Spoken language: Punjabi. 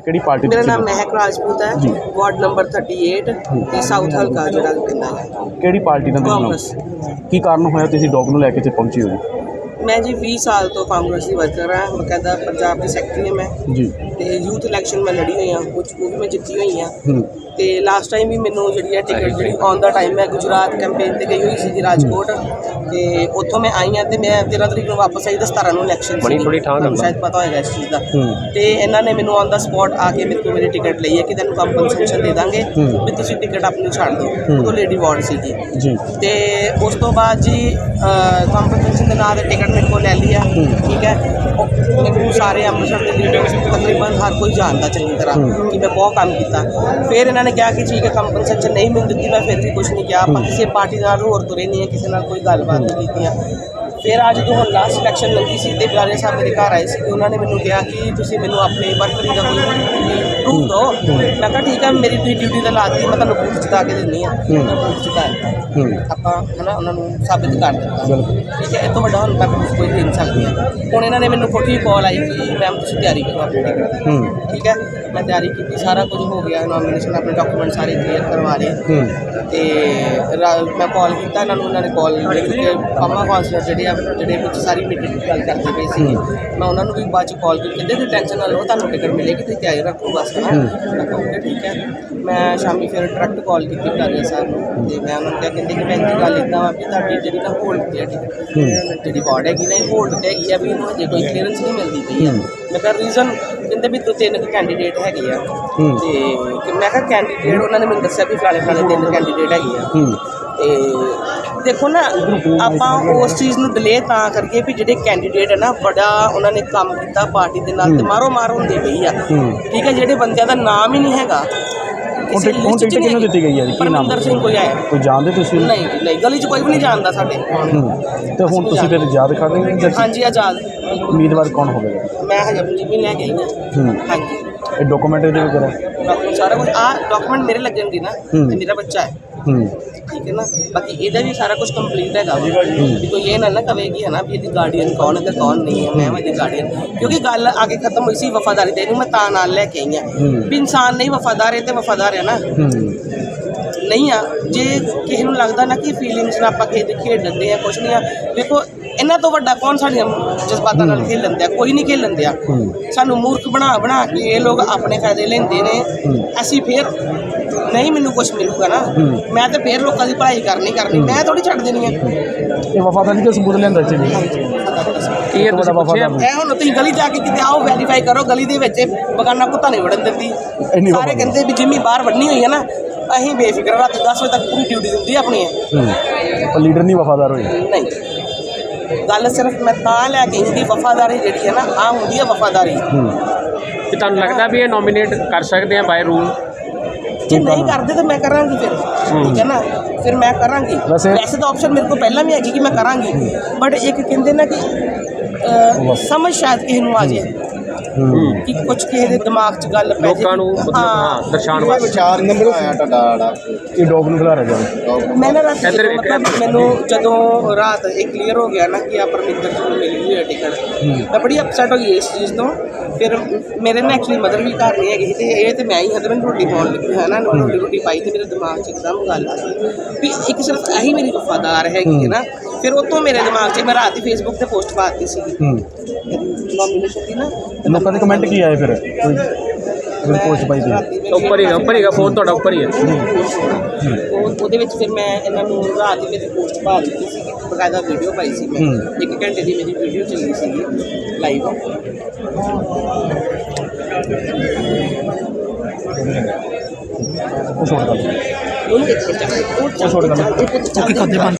ਤੇ ਕਿਹੜੀ ਪਾਰਟੀ ਮੇਰਾ ਨਾਮ ਮਹਿਕ ਰਾਜਪੂਤ ਹੈ। ਵਾਰਡ ਨੰਬਰ 38 ਤੇ ਸਾਊਥ ਹਲਕਾ ਜਿਹੜਾ ਪੈਂਦਾ ਹੈ। ਕਿਹੜੀ ਪਾਰਟੀ ਨਾਲ ਤੁਸੀਂ ਕਾਂਗਰਸ। ਕੀ ਕਾਰਨ ਹੋਇਆ ਤੁਸੀਂ ਡੌਗ ਨੂੰ ਲੈ ਕੇ ਇੱਥੇ ਪਹੁੰਚੇ ਹੋ ਜੀ? ਮੈਂ ਜੀ 20 ਸਾਲ ਤੋਂ ਕਾਂਗਰਸ ਦੀ ਵਰਕਰ ਹਾਂ ਬਕਾਇਦਾ ਪੰਜਾਬ ਦੀ ਸੈਕਟਰੀ ਹਾਂ ਮੈਂ। ਜੀ। ਤੇ ਯੂਥ ਇਲੈਕਸ਼ਨ ਮੈਂ ਲੜੀ ਹੋਈ ਹਾਂ ਕੁਝ ਉਹ ਵੀ ਮੈਂ ਜਿੱਤੀ ਹੋਈ ਹਾਂ। ਤੇ ਲਾਸਟ ਟਾਈਮ ਵੀ ਮੈਨੂੰ ਜਿਹੜੀ ਹੈ ਟਿਕਟ ਜਿਹੜੀ ਔਨ ਦਾ ਟਾਈਮ ਮੈਂ ਗੁਜਰਾਤ ਕੈਂਪੇਨ ਤੇ ਗਈ ਹੋਈ ਸੀ ਜੀ ਰਾਜਕੋਟ। ਤੇ ਉੱਥੋਂ ਮੈਂ ਆਈ ਹਾਂ ਤੇ ਮੈਂ 13 ਤਰੀਕ ਨੂੰ ਵਾਪਸ ਆਈ ਤਾਂ 17 ਨੂੰ ਇਲੈਕਸ਼ਨ ਸੀ ਥੋੜ੍ਹੀ ਠਾਹ ਤੁਹਾਨੂੰ ਸ਼ਾਇਦ ਪਤਾ ਹੋਏਗਾ ਇਸ ਚੀਜ਼ ਦਾ। ਤੇ ਇਹਨਾਂ ਨੇ ਮੈਨੂੰ ਔਨ ਦਾ ਸਪੌਟ ਆ ਕੇ ਮੇਰੇ ਕੋਲ ਮੇਰੀ ਟਿਕਟ ਲਈ ਹੈ ਕਿ ਤੈਨੂੰ ਕੰਪਨਸੇਸ਼ਨ ਦੇ ਦਾਂਗੇ। ਵੀ ਤੁਸੀਂ ਟਿਕਟ ਆਪਣੀ ਛੱਡ ਦਿਓ। ਹੂੰ। ਉਦੋਂ ਲੇਡੀ ਵਾਰਡ ਸੀਗੀ। ਜੀ। ਤੇ ਉਸ ਤੋਂ ਬਾਅਦ ਜੀ ਕੰਪਨਸੇਸ਼ਨ ਦੇ ਨਾਂ ਤੇ ਟਿਕਟ ਮੇਰੇ ਕੋਲ ਲੈ ਲਈ ਆ। ਠੀਕ ਹੈ ਮੈਨੂੰ ਸਾਰੇ ਅੰਮ੍ਰਿਤਸਰ ਦੇ ਲੀਡਰਸ ਤਕਰੀਬਨ ਹਰ ਕੋਈ ਜਾਣਦਾ ਚੰਗੀ ਤਰ੍ਹਾਂ। ਕਿ ਮੈਂ ਬਹੁਤ ਕੰਮ ਕੀਤਾ ਫਿਰ ਇਹਨਾਂ ਨੇ ਕਿਹਾ ਕਿ ਠੀਕ ਹੈ ਕੰਪਨਸੇਸ਼ਨ ਨਹੀਂ ਮਿਲ ਦਿੱਤੀ ਮੈਂ ਫਿਰ ਵੀ ਕੁਝ ਨਹੀਂ ਕਿਹਾ ਆਪਾਂ। ਕਿਸੇ ਪਾਰਟੀ ਨਾਲ ਹੋਰ ਤੁਰੇ ਨਹੀਂ ਹੈ ਕਿਸੇ ਨਾਲ ਕੋਈ ਗੱਲਬਾਤ ਨਹੀਂ ਕੀਤੀਆਂ ਫਿਰ ਅੱਜ ਜਦੋਂ ਹੁਣ ਲਾਸਟ ਇਲੈਕਸ਼ਨ ਲੱਗੀ ਸੀ ਤੇ ਬਲਾਰੇ ਸਾਹਿਬ ਮੇਰੇ ਘਰ ਆਏ ਸੀ ਕਿ ਉਹਨਾਂ ਨੇ ਮੈਨੂੰ ਕਿਹਾ ਕਿ ਤੁਸੀਂ ਮੈਨੂੰ ਆਪਣੇ ਵਰਕਰੀ ਦਾ ਕੋਈ ਪ੍ਰੂਫ ਦਿਓ। ਮੈਂ ਕਿਹਾ ਠੀਕ ਹੈ ਮੇਰੀ ਤੁਸੀਂ ਡਿਊਟੀ ਤਾਂ ਲਾਤੀ ਮੈਂ ਤੁਹਾਨੂੰ ਪ੍ਰੂਫ ਜਿਤਾ ਕੇ ਹੂੰ। ਮੈਂ ਪ੍ਰੂਫ ਹੂੰ। ਆਪਾਂ ਹਨਾ ਉਹਨਾਂ ਨੂੰ ਸਾਬਿਤ ਕਰ ਦਿੱਤਾ। ਠੀਕ ਹੈ ਇਹ ਤੋਂ ਵੱਡਾ ਹੁਣ ਤੱਕ ਕੋਈ ਦੇ ਨਹੀਂ ਸਕਦੀ। ਹੁਣ ਇਹਨਾਂ ਨੇ ਮੈਨੂੰ ਕੋਠੀ ਕਾਲ ਆਈ ਕਿ ਮੈਮ ਤੁਸੀਂ ਤਿਆਰੀ ਕਰੋ ਆਪਣੀ ਦੀ ਠੀਕ ਹੈ ਮੈਂ ਤਿਆਰੀ ਕੀਤੀ ਸਾਰਾ ਕੁਝ ਹੋ ਗਿਆ ਨੋਮੀਨੇਸ਼ਨ ਆਪਣੇ ਡਾਕੂਮੈਂਟ ਸਾਰੇ ਕਲੀਅਰ ਕਰਵਾ ਲਏ। ਤੇ ਮੈਂ ਕਾਲ ਕੀਤਾ ਇਹਨਾਂ ਨੂੰ ਉਹਨਾਂ ਨੇ ਕਾਲ ਕਿਉਂਕਿ ਪਾਮਾ ਕਾਉਂਸਲਰ ਜਿਹੜੇ ਆ ਜਿਹੜੇ ਵਿੱਚ ਸਾਰੀ ਮੀਟਿੰਗ ਦੀ ਗੱਲ ਕਰਦੇ ਪਏ ਸੀ। ਮੈਂ ਉਹਨਾਂ ਨੂੰ ਵੀ ਬਾਅਦ ਚ ਕਾਲ ਕੀਤੀ ਕਹਿੰਦੇ ਤੁਸੀਂ ਟੈਨਸ਼ਨ ਨਾ ਲਓ ਤੁਹਾਨੂੰ ਟਿਕਟ ਮਿਲੇਗੀ ਤੁਸੀਂ ਤਿਆਰੀ ਰੱਖੋ ਬਸ ਹੈ। ਮੈਂ ਕਿਹਾ okay, ਠੀਕ ਹੈ। ਮੈਂ ਸ਼ਾਮੀ ਫਿਰ ਡਾਇਰੈਕਟ ਕਾਲ ਕੀਤੀ ਬਟਾਰੀਆ ਸਾਹਿਬ ਨੂੰ ਤੇ ਮੈਂ ਉਹਨਾਂ ਨੂੰ ਕਿਹਾ ਕਹਿੰਦੇ ਕਿ ਭੈਣ ਜੀ ਗੱਲ ਇਦਾਂ ਵਾ ਵੀ ਤੁਹਾਡੀ ਜਿਹੜੀ ਨਾ ਹੋਲਡ ਤੇ ਹੈ। ਟਿਕਟ ਜਿਹੜੀ ਵਾਰਡ ਹੈਗੀ ਨਾ ਇਹ ਹੋਲਡ ਤੇ ਹੈਗੀ ਆ ਵੀ ਇਹਨੂੰ ਹਜੇ ਕੋਈ ਕਲੀਅਰੈਂਸ ਨਹੀਂ ਮਿਲਦੀ ਪਈ ਆ। ਮੈਂ ਕਿਹਾ ਰੀਜ਼ਨ ਕਹਿੰਦੇ ਵੀ ਦੋ ਤਿੰਨ ਕੈਂਡੀਡੇਟ ਹੈਗੇ ਆ। ਹੂੰ। ਤੇ ਕਿ ਮੈਂ ਕਿਹਾ ਕੈਂਡੀਡੇਟ ਉਹਨਾਂ ਨੇ ਮੈਨੂੰ ਦੱਸਿਆ ਵੀ ਫਲਾਣੇ ਫਲਾਣੇ ਤਿੰਨ ਕੈਂਡੀਡੇਟ ਹੈਗੇ ਆ। ਹੂੰ। ਤੇ ਦੇਖੋ ਨਾ ਆਪਾਂ ਉਸ ਚੀਜ਼ ਨੂੰ ਡਿਲੇ ਤਾਂ ਕਰੀਏ ਵੀ ਜਿਹੜੇ ਕੈਂਡੀਡੇਟ ਹੈ ਨਾ ਬੜਾ ਉਹਨਾਂ ਨੇ ਕੰਮ ਕੀਤਾ ਪਾਰਟੀ ਦੇ ਨਾਲ ਤੇ ਮਾਰੋ ਮਾਰ ਹੁੰਦੇ ਪਈ ਆ। ਠੀਕ ਹੈ ਜਿਹੜੇ ਬੰਦਿਆਂ ਦਾ ਨਾਮ ਹੀ ਨਹੀਂ ਹੈਗਾ। 'ਚ ਟਿਕਟ ਕਿਹਨੂੰ ਦਿੱਤੀ ਗਈ ਹੈ ਜੀ? ਕੀ ਨਾਮ ਪਰਮਿੰਦਰ ਸਿੰਘ ਕੋਈ ਆਇਆ। ਕੋਈ ਜਾਣਦੇ ਤੁਸੀਂ? ਨਹੀਂ ਨਹੀਂ ਗਲੀ 'ਚ ਕੋਈ ਵੀ ਨਹੀਂ ਜਾਣਦਾ ਸਾਡੇ। ਤੇ ਹੁਣ ਤੁਸੀਂ ਕਰ ਰਹੇ ਹਾਂਜੀ ਆਜ਼ਾਦ ਉਮੀਦਵਾਰ ਕੌਣ ਹੋਵੇਗਾ? ਮੈਂ ਹਜੇ ਆਪਣੀ ਜਿੰਮੀ ਲੈ ਕੇ ਆਈ ਹਾਂ। ਹੂੰ। ਹਾਂਜੀ। ਇਹ ਡਾਕੂਮੈਂਟ ਦੇ ਵਗੈਰਾ ਡਾਕੂਮੈਂਟ ਸਾਰਾ ਕੁਝ ਆ ਡਾਕੂਮੈਂਟ ਮੇਰੇ ਲੱਗਣਗੇ ਨਾ ਹੂੰ। ਤੇ ਮੇਰਾ ਬੱਚਾ ਹੈ। ਹੂੰ। ਠੀਕ ਹੈ ਨਾ? ਬਾਕੀ ਇਹਦਾ ਵੀ ਸਾਰਾ ਕੁਝ ਕੰਪਲੀਟ ਹੈਗਾ ਵਾ। ਵੀ ਕੋਈ ਇਹ ਨਾ ਨਾ ਕਵੇਗੀ ਹੈ ਨਾ ਵੀ ਇਹਦੀ ਗਾਰਡੀਅਨ ਕੌਣ ਹੈ ਤੇ ਕੌਣ ਨਹੀਂ ਹੈ ਮੈਂ ਇਹਦੀ ਗਾਰਡੀਅਨ ਕਿਉਂਕਿ ਗੱਲ ਅੱਗੇ ਖਤਮ ਹੋਈ ਸੀ ਵਫਾਦਾਰੀ ਤੇ ਇਹਨੂੰ ਮੈਂ ਤਾਂ ਨਾਲ ਲੈ ਕੇ ਆਈ ਹਾਂ। ਹੂੰ। ਵੀ ਇਨਸਾਨ ਨਹੀਂ ਵਫਾਦਾਰ ਹੈ ਤੇ ਵਫਾਦਾਰ ਹੈ ਨਾ। ਹੂੰ। ਨਹੀਂ ਆ। ਜੇ ਕਿਸੇ ਨੂੰ ਲੱਗਦਾ ਨਾ ਕਿ ਫੀਲਿੰਗਸ ਨਾਲ ਆਪਾਂ ਖੇਡ ਖੇਡਦੇ ਆ ਕੁਛ ਨਹੀਂ ਆ। ਦੇਖੋ ਇਹਨਾਂ ਤੋਂ ਵੱਡਾ ਕੌਣ ਸਾਡੀਆਂ ਜਜ਼ਬਾਤਾਂ ਨਾਲ ਖੇਲਣ ਦਿਆ ਕੋਈ ਨਹੀਂ ਖੇਲਣ ਦਿਆ ਸਾਨੂੰ ਮੂਰਖ ਬਣਾ ਬਣਾ ਕੇ ਇਹ ਲੋਕ ਆਪਣੇ ਫਾਇਦੇ ਲੈਂਦੇ ਨੇ। ਅਸੀਂ ਫੇਰ ਨਹੀਂ ਮੈਨੂੰ ਕੁਝ ਮਿਲੂਗਾ ਨਾ। ਮੈਂ ਤੇ ਫੇਰ ਲੋਕਾਂ ਦੀ ਭਲਾਈ ਕਰਨੀ ਕਰਨੀ। ਮੈਂ ਥੋੜੀ ਛੱਡ ਦੇਣੀ ਹੈ। ਇਹ ਵਫਾਦਾਰੀ ਦਾ ਸਬੂਤ ਲੈਂਦਾ ਚਾਹੀਦਾ ਕੀ ਹੈ ਤੁਸੀਂ ਪੁੱਛਿਆ? ਇਹ ਹੁਣ ਤੁਸੀਂ ਗਲੀ ਜਾ ਕੇ ਕਿਤੇ ਆਓ ਵੈਰੀਫਾਈ ਕਰੋ ਗਲੀ ਦੇ ਵਿੱਚ ਬਗਾਨਾ ਕੁੱਤਾ ਨਹੀਂ ਵੜਨ ਦਿੰਦੀ। ਸਾਰੇ ਵਫਾਦਾਰੀ। ਕਹਿੰਦੇ ਵੀ ਜਿੰਮੀ ਬਾਹਰ ਵੜਨੀ ਹੋਈ ਹੈ ਨਾ। ਅਸੀਂ ਬੇਫਿਕਰ ਰਾਤੀ 10 ਵਜੇ ਤੱਕ ਪੂਰੀ ਡਿਊਟੀ ਦਿੰਦੀ ਆ ਆਪਣੀ ਹੂੰ ਪਰ ਲੀਡਰ ਨਹੀਂ ਵਫਾਦਾਰ ਹੋਏ ਨਹੀਂ। ਗੱਲ ਸਿਰਫ ਮੈਂ ਤਾਂ ਲੈ ਕੇ ਕਿ ਵਫਾਦਾਰੀ ਜਿਹੜੀ ਹੈ ਨਾ ਆ ਹੁੰਦੀ ਹੈ ਵਫਾਦਾਰੀ। ਹੂੰ। ਕਿ ਤੁਹਾਨੂੰ ਲੱਗਦਾ ਵੀ ਇਹ ਨੋਮੀਨੇਟ ਕਰ ਸਕਦੇ ਆ ਬਾਈ ਰੂਲ ਜੇ ਨਹੀਂ ਕਰਦੇ ਤਾਂ ਮੈਂ ਕਰਾਂਗੀ ਫਿਰ। ਠੀਕ ਹੈ ਨਾ? ਫਿਰ ਮੈਂ ਕਰਾਂਗੀ। ਵੈਸੇ- ਤਾਂ ਆਪਸ਼ਨ ਮੇਰੇ ਕੋਲ ਪਹਿਲਾਂ ਵੀ ਹੈਗੀ ਕਿ ਮੈਂ ਕਰਾਂਗੀ। ਬਟ ਇੱਕ ਕਹਿੰਦੇ ਨਾ ਕਿ ਸਮਝ ਸ਼ਾਇਦ ਕਿਸੇ ਨੂੰ ਆ ਜੇ। ਹੂੰ। ਕਿ ਕੁਝ ਕਿਸੇ ਦੇ ਦਿਮਾਗ 'ਚ ਗੱਲ ਪੈ ਜੇ। ਲੋਕਾਂ ਨੂੰ ਮਤਲਬ ਹਾਂ। ਦਰਸਾਉਣ ਵਾਸਤੇ ਵਿਚਾਰ ਨੰਬਰ ਆਇਆ ਤੁਹਾਡਾ ਇਹ ਡੌਗ ਨੂੰ ਖਿਲਾ ਰਿਹਾ ਜਾਵੇ। ਮੈਂ ਨਾ ਰਾਤੀ ਇੱਧਰ ਜਦੋਂ ਇੱਕ ਮਤਲਬ ਮੈਨੂੰ ਜਦੋਂ ਰਾਤ ਇਹ ਕਲੀਅਰ ਹੋ ਗਿਆ ਨਾ ਕਿ ਆ ਪਰਮਿੰਦਰ ਜੀ ਨੂੰ ਮਿਲੀ ਹੋਈ ਹੈ ਟਿਕਟ ਮੈਂ ਬੜੀ ਅਪਸੈਟ ਹੋ ਗਈ ਇਸ ਚੀਜ਼ ਤੋਂ। ਫਿਰ ਮੇਰੇ ਨਾਲ ਐਕਚੁਅਲੀ ਮਦਰ ਵੀ ਘਰ ਨਹੀਂ ਹੈਗੀ ਸੀ ਤੇ ਇਹ ਤੇ ਮੈਂ ਹੀ ਨੂੰ ਰੋਟੀ ਪਾਉਣ ਲੱਗੀ ਹੈ ਨਾ ਮੈਂ ਰੋਟੀ ਰੋਟੀ ਪਾਈ ਤੇ ਮੇਰੇ ਦਿਮਾਗ 'ਚ ਇੱਕਦਮ ਗੱਲ ਆ ਗਈ ਵੀ ਇੱਕ ਸਿਰਫ ਇਹੀ ਮੇਰੀ ਵਫਾਦਾਰ ਹੈਗੀ ਹੈ ਨਾ। ਫਿਰ ਉਹ ਤੋਂ ਮੇਰੇ ਦਿਮਾਗ 'ਚ ਮੈਂ ਰਾਤ ਹੀ ਫੇਸਬੁੱਕ ਤੇ ਪੋਸਟ ਪਾਤੀ ਸੀ ਨੋਮੀਨੇਸ਼ਨ ਦੀ ਨਾ ਲੋਕਾਂ ਦੇ ਕਮੈਂਟ ਕੀ ਆਏ ਫਿਰ? ਕੋਈ ਕੋਈ ਪੋਸਟ ਪਾਈ ਸੀ ਮੈਂ- ਉੱਪਰ ਹੀ ਹੈ, ਉੱਪਰ ਹੀ ਹੈ ਫੋਨ ਤੁਹਾਡਾ ਉੱਪਰ ਹੀ ਹੈ। ਉਹ ਉਹਦੇ ਵਿੱਚ ਫਿਰ ਮੈਂ ਇਹਨਾਂ ਨੂੰ ਰਾਤ ਹੀ ਮੇਰੀ ਪੋਸਟ ਪਾ ਦਿੱਤੀ ਸੀ ਬਕਾਇਦਾ ਵੀਡੀਓ ਪਾਈ ਸੀ ਮੈਂ। ਹੂੰ। ਇੱਕ ਘੰਟੇ ਦੀ ਮੇਰੀ ਵੀਡੀਓ ਚੱਲੀ ਸੀਗੀ ਲਾਈਵ ਉਹ ਛੋੜ ਕਰ ਉਹਨੂੰ ਇੱਕ ਚੱਕ ਉਹ ਛੋੜ ਕਰ ਚੱਲ- ਉਹ ਚੱਲ-